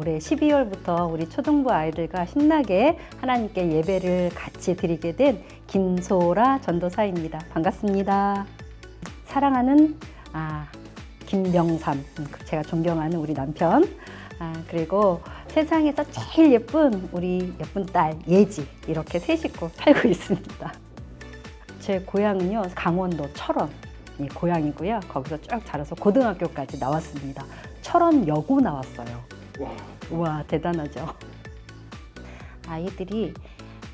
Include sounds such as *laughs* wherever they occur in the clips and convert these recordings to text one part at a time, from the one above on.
올해 12월부터 우리 초등부 아이들과 신나게 하나님께 예배를 같이 드리게 된 김소라 전도사입니다. 반갑습니다. 사랑하는 아, 김명삼, 음, 제가 존경하는 우리 남편, 아, 그리고 세상에서 제일 예쁜 우리 예쁜 딸 예지 이렇게 세 식구 살고 있습니다. 제 고향은요 강원도 철원 이 고향이고요. 거기서 쭉 자라서 고등학교까지 나왔습니다. 철원 여고 나왔어요. 와, 우와 대단하죠. 아이들이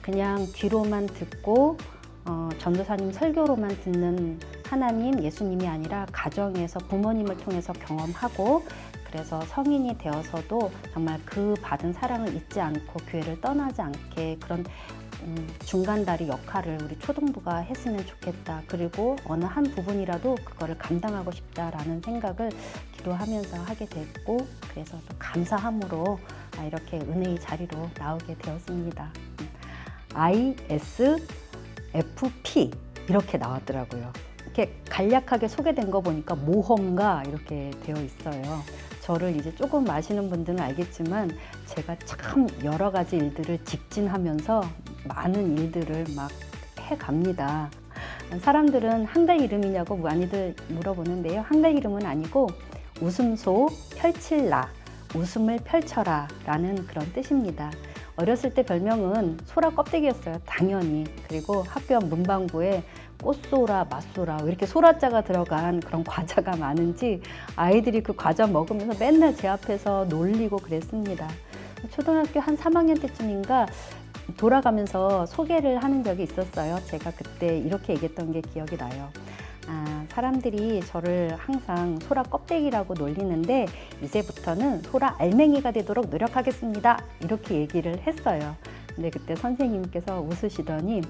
그냥 귀로만 듣고 어, 전도사님 설교로만 듣는 하나님 예수님이 아니라 가정에서 부모님을 통해서 경험하고 그래서 성인이 되어서도 정말 그 받은 사랑을 잊지 않고 교회를 떠나지 않게 그런 음, 중간다리 역할을 우리 초등부가 했으면 좋겠다. 그리고 어느 한 부분이라도 그거를 감당하고 싶다라는 생각을 기도하면서 하게 됐고 그래서 또 감사함으로 아, 이렇게 은혜의 자리로 나오게 되었습니다. 음, ISFP 이렇게 나왔더라고요. 이렇게 간략하게 소개된 거 보니까 모험가 이렇게 되어 있어요. 저를 이제 조금 아시는 분들은 알겠지만 제가 참 여러 가지 일들을 직진하면서 많은 일들을 막 해갑니다. 사람들은 한글 이름이냐고 많이들 물어보는데요. 한글 이름은 아니고 웃음소 펼칠라, 웃음을 펼쳐라 라는 그런 뜻입니다. 어렸을 때 별명은 소라 껍데기였어요. 당연히. 그리고 학교 앞 문방구에 꽃소라, 맛소라 이렇게 소라자가 들어간 그런 *laughs* 과자가 많은지 아이들이 그 과자 먹으면서 맨날 제 앞에서 놀리고 그랬습니다. 초등학교 한 3학년 때쯤인가 돌아가면서 소개를 하는 적이 있었어요. 제가 그때 이렇게 얘기했던 게 기억이 나요. 아, 사람들이 저를 항상 소라 껍데기라고 놀리는데 이제부터는 소라 알맹이가 되도록 노력하겠습니다. 이렇게 얘기를 했어요. 근데 그때 선생님께서 웃으시더니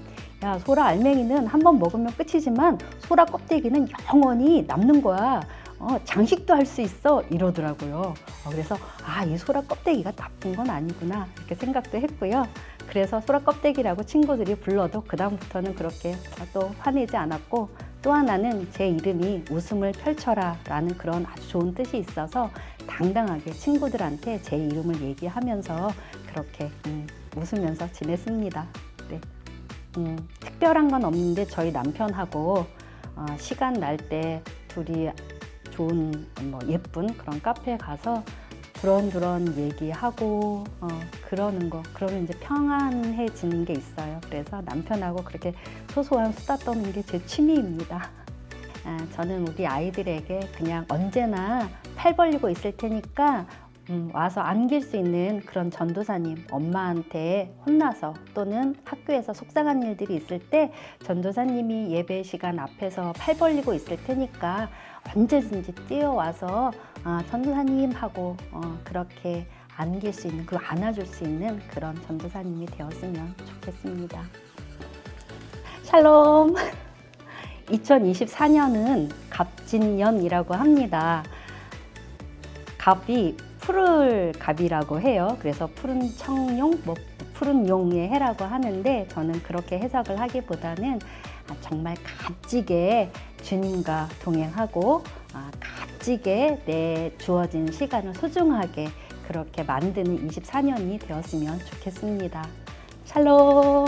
야 소라 알맹이는 한 번 먹으면 끝이지만 소라 껍데기는 영원히 남는 거야. 어, 장식도 할 수 있어 이러더라고요. 어, 그래서 아 이 소라 껍데기가 나쁜 건 아니구나 이렇게 생각도 했고요. 그래서 소라 껍데기라고 친구들이 불러도 그 다음부터는 그렇게 또 화내지 않았고 또 하나는 제 이름이 웃음을 펼쳐라 라는 그런 아주 좋은 뜻이 있어서 당당하게 친구들한테 제 이름을 얘기하면서 그렇게 음, 웃으면서 지냈습니다. 네. 음, 특별한 건 없는데 저희 남편하고 어, 시간 날 때 둘이 좋은 뭐 예쁜 그런 카페에 가서 두런두런 얘기하고 어, 그러는 거 그러면 이제 평안해지는 게 있어요. 그래서 남편하고 그렇게 소소한 수다 떠는 게 제 취미입니다. 아, 저는 우리 아이들에게 그냥 언제나 팔 벌리고 있을 테니까 음, 와서 안길 수 있는 그런 전도사님 엄마한테 혼나서 또는 학교에서 속상한 일들이 있을 때 전도사님이 예배 시간 앞에서 팔 벌리고 있을 테니까 언제든지 뛰어와서 아, 전도사님 하고 어, 그렇게 안길 수 있는 그리고 안아줄 수 있는 그런 전도사님이 되었으면 좋겠습니다. 샬롬. *laughs* 2024년은 갑진년이라고 합니다. 갑이 푸를 갑이라고 해요. 그래서 푸른 청룡, 뭐 푸른 용의 해라고 하는데 저는 그렇게 해석을 하기보다는 아, 정말 값지게 주님과 동행하고 아, 값지게 내 주어진 시간을 소중하게 그렇게 만드는 24년이 되었으면 좋겠습니다. 샬롬.